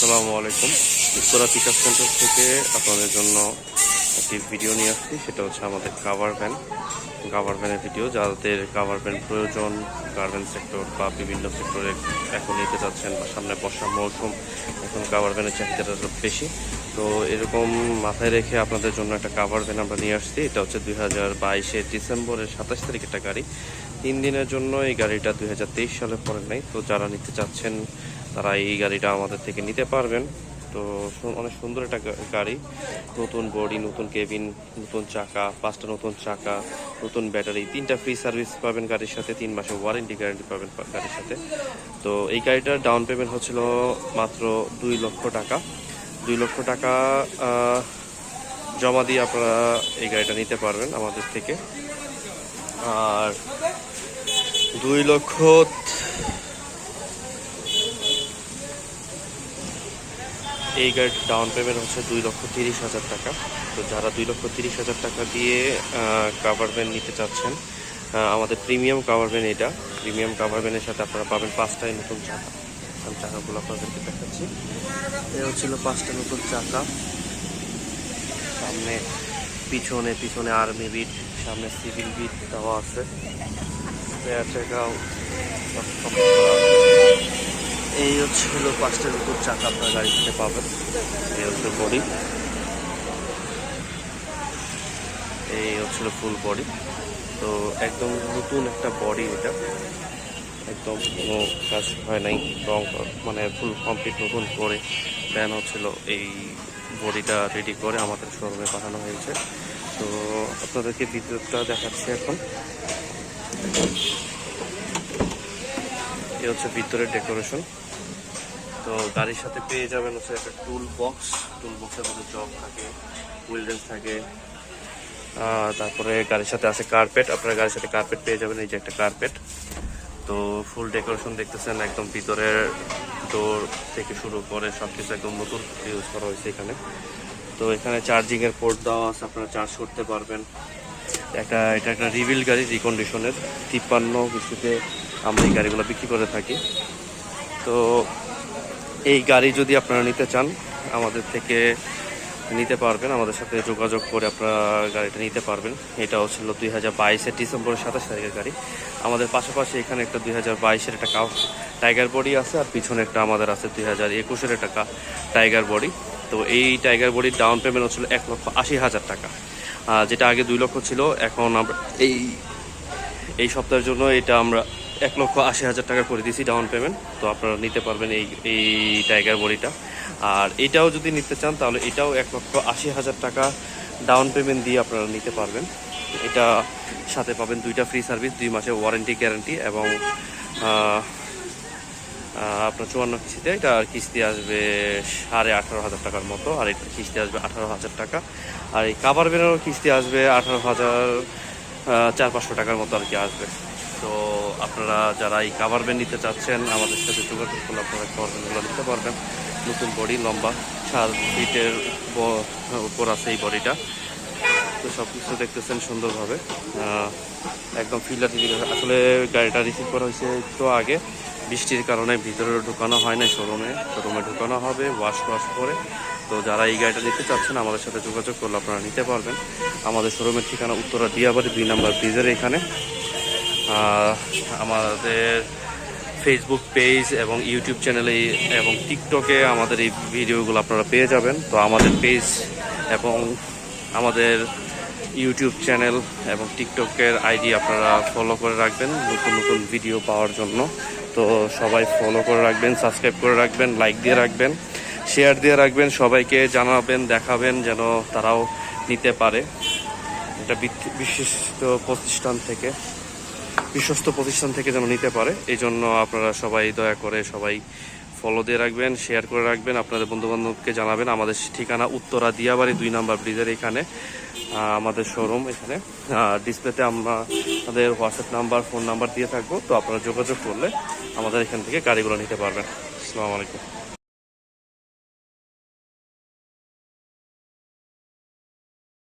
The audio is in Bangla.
আসসালামু আলাইকুম। উত্তরা পিকআপ সেন্টার থেকে আপনাদের জন্য একটি ভিডিও নিয়ে আসছি। সেটা হচ্ছে আমাদের কাভার ভ্যান কাভার ভ্যানের ভিডিও যাদের কাভার ভ্যান প্রয়োজন গার্মেন্ট সেক্টর বা বিভিন্ন সেক্টরে এখন নিতে চাচ্ছেন বা সামনে বর্ষা মৌসুম এখন কাভার ভ্যানের চাহিদাটা বেশি। তো এরকম মাথায় রেখে আপনাদের জন্য একটা কাভার ভ্যান আমরা নিয়ে আসছি। এটা হচ্ছে দুই হাজার বাইশে ডিসেম্বরের সাতাশ তারিখ একটা গাড়ি। তিন দিনের জন্য এই গাড়িটা দুই হাজার তেইশ সালে পরে নেই। তো যারা নিতে চাচ্ছেন, তারা এই গাড়িটা আমাদের থেকে নিতে পারবেন। তো অনেক সুন্দর একটা গাড়ি। নতুন বডি, নতুন কেবিন, নতুন চাকা, পাঁচটা নতুন চাকা, নতুন ব্যাটারি, তিনটা ফ্রি সার্ভিস পাবেন গাড়ির সাথে, তিন মাসের ওয়ারেন্টি গ্যারেন্টি পাবেন গাড়ির সাথে। তো এই গাড়িটার ডাউন পেমেন্ট হচ্ছিল মাত্র দুই লক্ষ টাকা। দুই লক্ষ টাকা জমা দিয়ে আপনারা এই গাড়িটা নিতে পারবেন আমাদের থেকে। আর দুই লক্ষ এই গাড়ির ডাউন পেমেন্ট হচ্ছে দুই লক্ষ তিরিশ হাজার টাকা। তো যারা দুই লক্ষ তিরিশ হাজার টাকা দিয়ে কাভার ভ্যান নিতে চাচ্ছেন আমাদের প্রিমিয়াম কাভার ভ্যান এটা। প্রিমিয়াম কাভার ভ্যানের সাথে আপনারা পাবেন পাঁচটায় নতুন চাকা। আমি চাকাগুলো আপনাদেরকে দেখাচ্ছি। এ হচ্ছিল পাঁচটা নতুন চাকা। সামনে, পিছনে পিছনে আর্মি বিট সামনে সিভিল বিট দেওয়া আছে। এই হচ্ছে হলো পাঁচটা নতুন চাকা আপনার গাড়ি থেকে পাবেন। এই হচ্ছে বডি এই হচ্ছিল ফুল বডি তো একদম নতুন একটা বডি এটা। একদম কোনো কাজ হয় নাই। রং মানে ফুল কমপ্লিট নতুন করে। ব্যান হচ্ছিল এই বডিটা রেডি করে আমাদের শোরুমে পাঠানো হয়েছে। তো আপনাদেরকে বিদ্যুৎটা দেখাচ্ছি এখন। এ হচ্ছে ভিতরের ডেকোরেশন। তো গাড়ির সাথে পেয়ে যাবেন হচ্ছে একটা টুল বক্স টুল বক্সের মধ্যে জগ থাকে উইলডেন্স থাকে। তারপরে গাড়ির সাথে আছে কার্পেট আপনার গাড়ির সাথে কার্পেট পেয়ে যাবেন, এই যে একটা কার্পেট তো ফুল ডেকোরেশন দেখতেছেন, একদম ভিতরের ডোর থেকে শুরু করে সব কিছু একদম নতুন ইউজ করা হয়েছে এখানে। তো এখানে চার্জিং এর পোর্ট দেওয়া আছে, আপনারা চার্জ করতে পারবেন। একটা, এটা একটা রিভিল গাড়ি রিকন্ডিশনের তিপ্পান্ন কিছুতে আমরা এই গাড়িগুলো বিক্রি করে থাকি। তো এই গাড়ি যদি আপনারা নিতে চান, আমাদের থেকে নিতে পারবেন। আমাদের সাথে যোগাযোগ করে আপনারা গাড়িটা নিতে পারবেন। এটা হচ্ছিল দুই হাজার বাইশের ডিসেম্বরের সাতাশ তারিখের গাড়ি। আমাদের পাশাপাশি এখানে একটা দুই হাজার বাইশের একটা কাউ টাইগার বডি আছে, আর পিছনে একটা আমাদের আছে দুই হাজার একুশের একটা টাইগার বডি তো এই টাইগার বডির ডাউন পেমেন্ট হচ্ছিল এক লক্ষ আশি হাজার টাকা। যেটা আগে দুই লক্ষ ছিল, এখন আমরা এই এই সপ্তাহের জন্য এটা আমরা এক লক্ষ আশি হাজার টাকা করে দিয়েছি ডাউন পেমেন্ট তো আপনারা নিতে পারবেন এই এই টাইগার বডিটা আর এটাও যদি নিতে চান, তাহলে এটাও এক লক্ষ আশি হাজার টাকা ডাউন পেমেন্ট দিয়ে আপনারা নিতে পারবেন। এটা সাথে পাবেন দুইটা ফ্রি সার্ভিস দুই মাসের ওয়ারেন্টি গ্যারান্টি এবং আপনার চুয়ান্ন কিস্তিতে, এটা কিস্তি আসবে সাড়ে আঠারো হাজার টাকার মতো, আর এটা কিস্তি আসবে আঠারো হাজার টাকা। আর এই কাবার বেরোর কিস্তি আসবে আঠারো হাজার চার পাঁচশো টাকার মতো আর কি আসবে। তো আপনারা যারা এই কাভার ব্যান্ড নিতে চাচ্ছেন, আমাদের সাথে যোগাযোগ করলে আপনারা কাভার ব্যান্ডগুলো নিতে পারবেন। নতুন বডি লম্বা সাত ফিটের উপর আছে এই বডিটা তো সব কিছু দেখতেছেন সুন্দরভাবে। একদম ফিল্ডার আসলে গাড়িটা রিসিভ করা হয়েছে তো আগে। বৃষ্টির কারণে ভিতরে ঢুকানো হয় না শোরুমে। শোরুমে ঢুকানো হবে ওয়াশ ওয়াশ করে। তো যারা এই গাড়িটা নিতে চাচ্ছেন, আমাদের সাথে যোগাযোগ করলে আপনারা নিতে পারবেন। আমাদের শোরুমের ঠিকানা উত্তরা দিয়াবাড়ি, দুই নাম্বার ব্রিজের এখানে। আমাদের ফেসবুক পেজ এবং ইউটিউব চ্যানেলে এবং টিকটকে আমাদের এই ভিডিওগুলো আপনারা পেয়ে যাবেন। তো আমাদের পেজ এবং আমাদের ইউটিউব চ্যানেল এবং টিকটকের আইডি আপনারা ফলো করে রাখবেন নতুন নতুন ভিডিও পাওয়ার জন্য। তো সবাই ফলো করে রাখবেন সাবস্ক্রাইব করে রাখবেন লাইক দিয়ে রাখবেন শেয়ার দিয়ে রাখবেন, সবাইকে জানাবেন, দেখাবেন যেন তারাও নিতে পারে। এটা বিশিষ্ট প্রতিষ্ঠান থেকে, বিশ্বস্ত প্রতিষ্ঠান থেকে যেন নিতে পারে এই জন্য আপনারা সবাই দয়া করে সবাই ফলো দিয়ে রাখবেন শেয়ার করে রাখবেন, আপনাদের বন্ধুবান্ধবকে জানাবেন। আমাদের ঠিকানা উত্তরা দিয়াবাড়ি দুই নাম্বার ব্রিজের এখানে আমাদের শোরুম এখানে। ডিসপ্লেতে আমরা আমাদের হোয়াটসঅ্যাপ নাম্বার ফোন নাম্বার দিয়ে থাকব, তো আপনারা যোগাযোগ করলে আমাদের এখান থেকে গাড়িগুলো নিতে পারবেন। আসসালামু আলাইকুম।